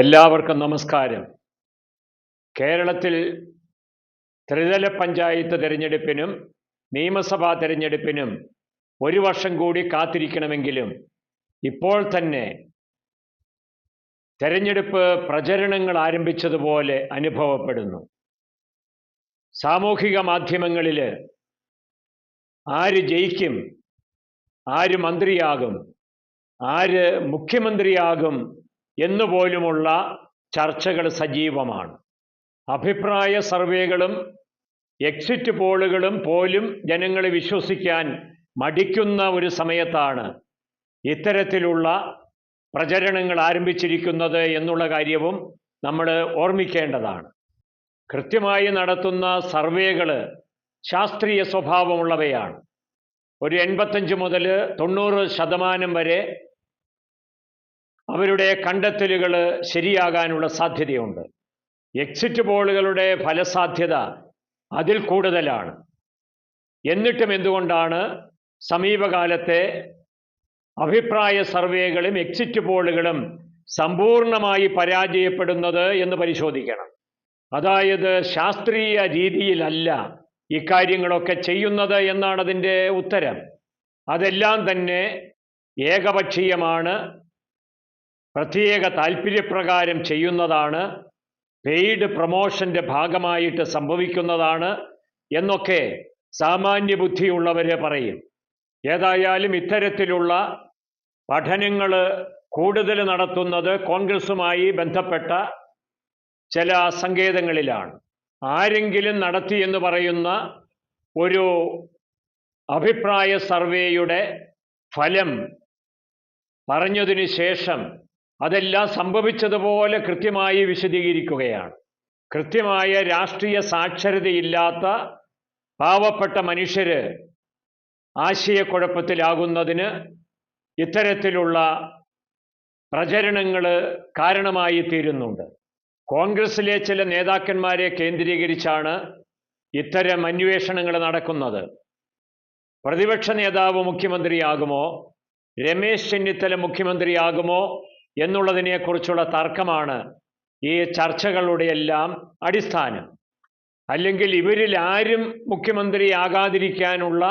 എല്ലാവർക്കും നമസ്കാരം. കേരളത്തിൽ ത്രിതല പഞ്ചായത്ത് തിരഞ്ഞെടുപ്പിനും നിയമസഭാ തിരഞ്ഞെടുപ്പിനും ഒരു വർഷം കൂടി കാത്തിരിക്കണമെങ്കിലും ഇപ്പോൾ തന്നെ തെരഞ്ഞെടുപ്പ് പ്രചരണങ്ങൾ ആരംഭിച്ചതുപോലെ അനുഭവപ്പെടുന്നു. സാമൂഹിക മാധ്യമങ്ങളിൽ ആര് ജയിക്കും ആര് മന്ത്രിയാകും ആര് മുഖ്യമന്ത്രിയാകും എന്നുപോലുമുള്ള ചർച്ചകൾ സജീവമാണ്. അഭിപ്രായ സർവേകളും എക്സിറ്റ് പോളുകളും പോലും ജനങ്ങളെ വിശ്വസിക്കാൻ മടിക്കുന്ന ഒരു സമയത്താണ് ഇത്തരത്തിലുള്ള പ്രചരണങ്ങൾ ആരംഭിച്ചിരിക്കുന്നത് എന്നുള്ള കാര്യവും നമ്മൾ ഓർമ്മിക്കേണ്ടതാണ്. കൃത്യമായി നടത്തുന്ന സർവേകൾ ശാസ്ത്രീയ സ്വഭാവമുള്ളവയാണ്. ഒരു എൺപത്തഞ്ച് മുതൽ തൊണ്ണൂറ് ശതമാനം വരെ അവരുടെ കണ്ടെത്തലുകൾ ശരിയാകാനുള്ള സാധ്യതയുണ്ട്. എക്സിറ്റ് പോളുകളുടെ ഫലസാധ്യത അതിൽ കൂടുതലാണ്. എന്നിട്ടും എന്തുകൊണ്ടാണ് സമീപകാലത്തെ അഭിപ്രായ സർവേകളും എക്സിറ്റ് പോളുകളും സമ്പൂർണമായി പരാജയപ്പെടുന്നത് എന്ന് പരിശോധിക്കണം. അതായത് ശാസ്ത്രീയ രീതിയിലല്ല ഇക്കാര്യങ്ങളൊക്കെ ചെയ്യുന്നത് എന്നാണ് അതിന്റെ ഉത്തരം. അതെല്ലാം തന്നെ ഏകപക്ഷീയമാണ്. പ്രത്യേക താല്പര്യപ്രകാരം ചെയ്യുന്നതാണ് പെയ്ഡ് പ്രൊമോഷന്റെ ഭാഗമായിട്ട് സംഭവിക്കുന്നതാണ് എന്നൊക്കെ സാമാന്യ ബുദ്ധിയുള്ളവർ പറയും. ഏതായാലും ഇത്തരത്തിലുള്ള പഠനങ്ങൾ കൂടുതൽ നടത്തുന്നത് കോൺഗ്രസുമായി ബന്ധപ്പെട്ട ചില സങ്കേതങ്ങളിലാണ്. ആരെങ്കിലും നടത്തി എന്ന് പറയുന്ന ഒരു അഭിപ്രായ സർവേയുടെ ഫലം പറഞ്ഞതിന് ശേഷം അതെല്ലാം സംഭവിച്ചതുപോലെ കൃത്യമായി വിശദീകരിക്കുകയാണ്. കൃത്യമായ രാഷ്ട്രീയ സാക്ഷരതയില്ലാത്ത പാവപ്പെട്ട മനുഷ്യര് ആശയക്കുഴപ്പത്തിലാകുന്നതിന് ഇത്തരത്തിലുള്ള പ്രചരണങ്ങൾ കാരണമായി തീരുന്നുണ്ട് കോൺഗ്രസിലെ ചില നേതാക്കന്മാരെ കേന്ദ്രീകരിച്ചാണ് ഇത്തരം അന്വേഷണങ്ങൾ നടക്കുന്നത്. പ്രതിപക്ഷ നേതാവ് മുഖ്യമന്ത്രിയാകുമോ? രമേശ് ചെന്നിത്തല മുഖ്യമന്ത്രിയാകുമോ? എന്നുള്ളതിനെക്കുറിച്ചുള്ള തർക്കമാണ് ഈ ചർച്ചകളുടെ എല്ലാം അടിസ്ഥാനം. അല്ലെങ്കിൽ ഇവരിൽ ആരും മുഖ്യമന്ത്രിയാകാതിരിക്കാനുള്ള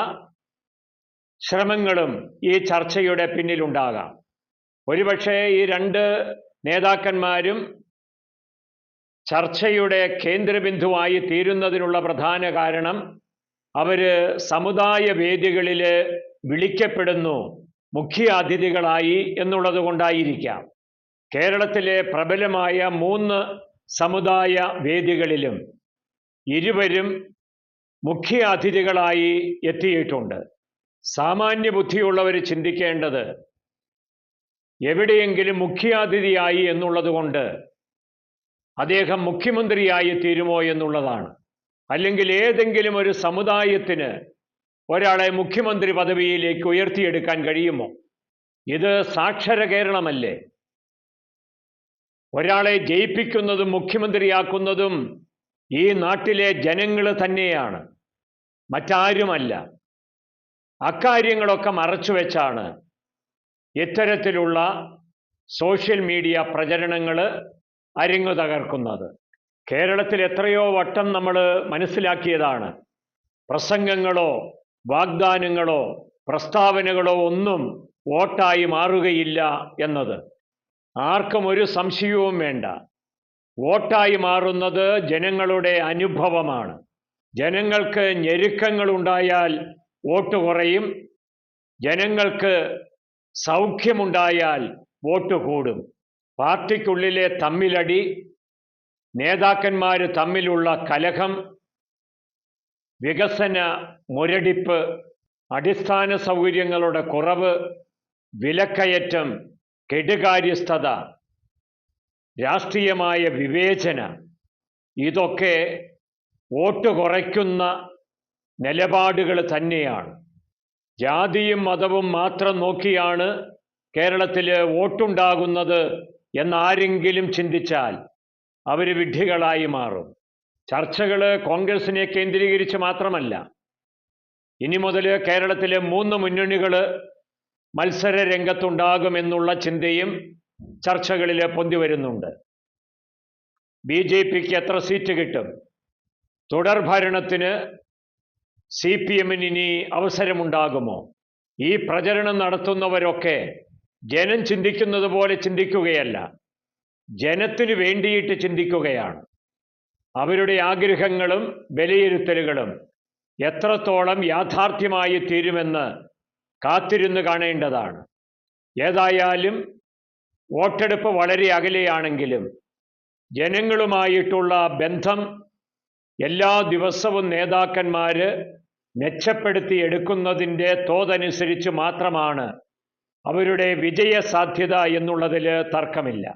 ശ്രമങ്ങളും ഈ ചർച്ചയുടെ പിന്നിലുണ്ടാകാം. ഒരുപക്ഷെ ഈ രണ്ട് നേതാക്കന്മാരും ചർച്ചയുടെ കേന്ദ്രബിന്ദുവായി തീരുന്നതിനുള്ള പ്രധാന കാരണം അവർ സമുദായ വേദികളിൽ വിളിക്കപ്പെടുന്നു മുഖ്യ അതിഥികളായി എന്നുള്ളത് കൊണ്ടായിരിക്കാം. കേരളത്തിലെ പ്രബലമായ മൂന്ന് സമുദായ വേദികളിലും ഇരുവരും മുഖ്യ അതിഥികളായി എത്തിയിട്ടുണ്ട്. സാമാന്യ ബുദ്ധിയുള്ളവർ ചിന്തിക്കേണ്ടത് എവിടെയെങ്കിലും മുഖ്യാതിഥിയായി എന്നുള്ളത് കൊണ്ട് അദ്ദേഹം മുഖ്യമന്ത്രിയായി തീരുമോ എന്നുള്ളതാണ്. അല്ലെങ്കിൽ ഏതെങ്കിലും ഒരു സമുദായത്തിന് ഒരാളെ മുഖ്യമന്ത്രി പദവിയിലേക്ക് ഉയർത്തിയെടുക്കാൻ കഴിയുമോ? ഇത് സാക്ഷര കേരളമല്ലേ? ഒരാളെ ജയിപ്പിക്കുന്നതും മുഖ്യമന്ത്രിയാക്കുന്നതും ഈ നാട്ടിലെ ജനങ്ങൾ തന്നെയാണ്. മറ്റാരുമല്ല. അക്കാര്യങ്ങളൊക്കെ മറച്ചു വെച്ചാണ് ഇത്തരത്തിലുള്ള സോഷ്യൽ മീഡിയ പ്രചരണങ്ങൾ അരങ്ങു തകർക്കുന്നത്. കേരളത്തിൽ എത്രയോ വട്ടം നമ്മൾ മനസ്സിലാക്കിയതാണ്. പ്രസംഗങ്ങളോ വാഗ്ദാനങ്ങളോ പ്രസ്താവനകളോ ഒന്നും വോട്ടായി മാറുകയില്ല എന്നത്. ആർക്കും ഒരു സംശയവും വേണ്ട. വോട്ടായി മാറുന്നത് ജനങ്ങളുടെ അനുഭവമാണ്. ജനങ്ങൾക്ക് ഞെരുക്കങ്ങൾ ഉണ്ടായാൽ വോട്ട് കുറയും. ജനങ്ങൾക്ക് സൗഖ്യമുണ്ടായാൽ വോട്ട് കൂടും. പാർട്ടിക്കുള്ളിലെ തമ്മിലടി നേതാക്കന്മാർ തമ്മിലുള്ള കലഹം വികസന മുരടിപ്പ് അടിസ്ഥാന സൗകര്യങ്ങളുടെ കുറവ് വിലക്കയറ്റം കെടുകാര്യസ്ഥത രാഷ്ട്രീയമായ വിവേചന ഇതൊക്കെ വോട്ട് കുറയ്ക്കുന്ന നിലപാടുകൾ തന്നെയാണ്. ജാതിയും മതവും മാത്രം നോക്കിയാണ് കേരളത്തിൽ വോട്ടുണ്ടാകുന്നത് എന്നാരെങ്കിലും ചിന്തിച്ചാൽ അവർ വിഡ്ഢികളായി മാറും. ചർച്ചകൾ കോൺഗ്രസിനെ കേന്ദ്രീകരിച്ച് മാത്രമല്ല ഇനി മുതൽ കേരളത്തിലെ മൂന്ന് മുന്നണികൾ മത്സര രംഗത്തുണ്ടാകുമെന്നുള്ള ചിന്തയും ചർച്ചകളിൽ പൊന്തി വരുന്നുണ്ട്. ബി ജെ പിക്ക് എത്ര സീറ്റ് കിട്ടും? തുടർ ഭരണത്തിന് സി പി എമ്മിന് ഇനി അവസരമുണ്ടാകുമോ? ഈ പ്രചരണം നടത്തുന്നവരൊക്കെ ജനം ചിന്തിക്കുന്നത് പോലെ ചിന്തിക്കുകയല്ല ജനത്തിനു വേണ്ടിയിട്ട് ചിന്തിക്കുകയാണ്. അവരുടെ ആഗ്രഹങ്ങളും വിലയിരുത്തലുകളും എത്രത്തോളം യാഥാർത്ഥ്യമായി തീരുമെന്ന് കാത്തിരുന്ന് കാണേണ്ടതാണ്. ഏതായാലും വോട്ടെടുപ്പ് വളരെ അകലെയാണെങ്കിലും ജനങ്ങളുമായിട്ടുള്ള ബന്ധം എല്ലാ ദിവസവും നേതാക്കന്മാർ മെച്ചപ്പെടുത്തി എടുക്കുന്നതിന്റെ തോതനുസരിച്ച് മാത്രമാണ് അവരുടെ വിജയ സാധ്യത എന്നുള്ളതിൽ തർക്കമില്ല.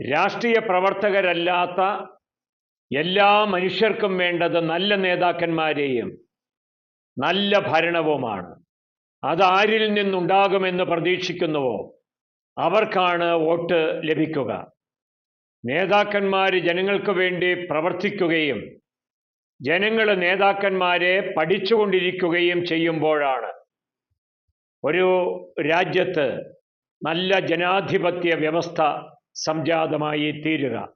രാഷ്ട്രീയ പ്രവർത്തകരല്ലാത്ത എല്ലാ മനുഷ്യർക്കും വേണ്ടത് നല്ല നേതാക്കന്മാരെയും നല്ല ഭരണവുമാണ്. അതാരിൽ നിന്നുണ്ടാകുമെന്ന് പ്രതീക്ഷിക്കുന്നുവോ? അവർക്കാണ് വോട്ട് ലഭിക്കുക. നേതാക്കന്മാർ ജനങ്ങൾക്ക് വേണ്ടി പ്രവർത്തിക്കുകയും ജനങ്ങൾ നേതാക്കന്മാരെ പഠിച്ചുകൊണ്ടിരിക്കുകയും ചെയ്യുമ്പോഴാണ് ഒരു രാജ്യത്ത് നല്ല ജനാധിപത്യ വ്യവസ്ഥ സംജാതമായി തീരുക.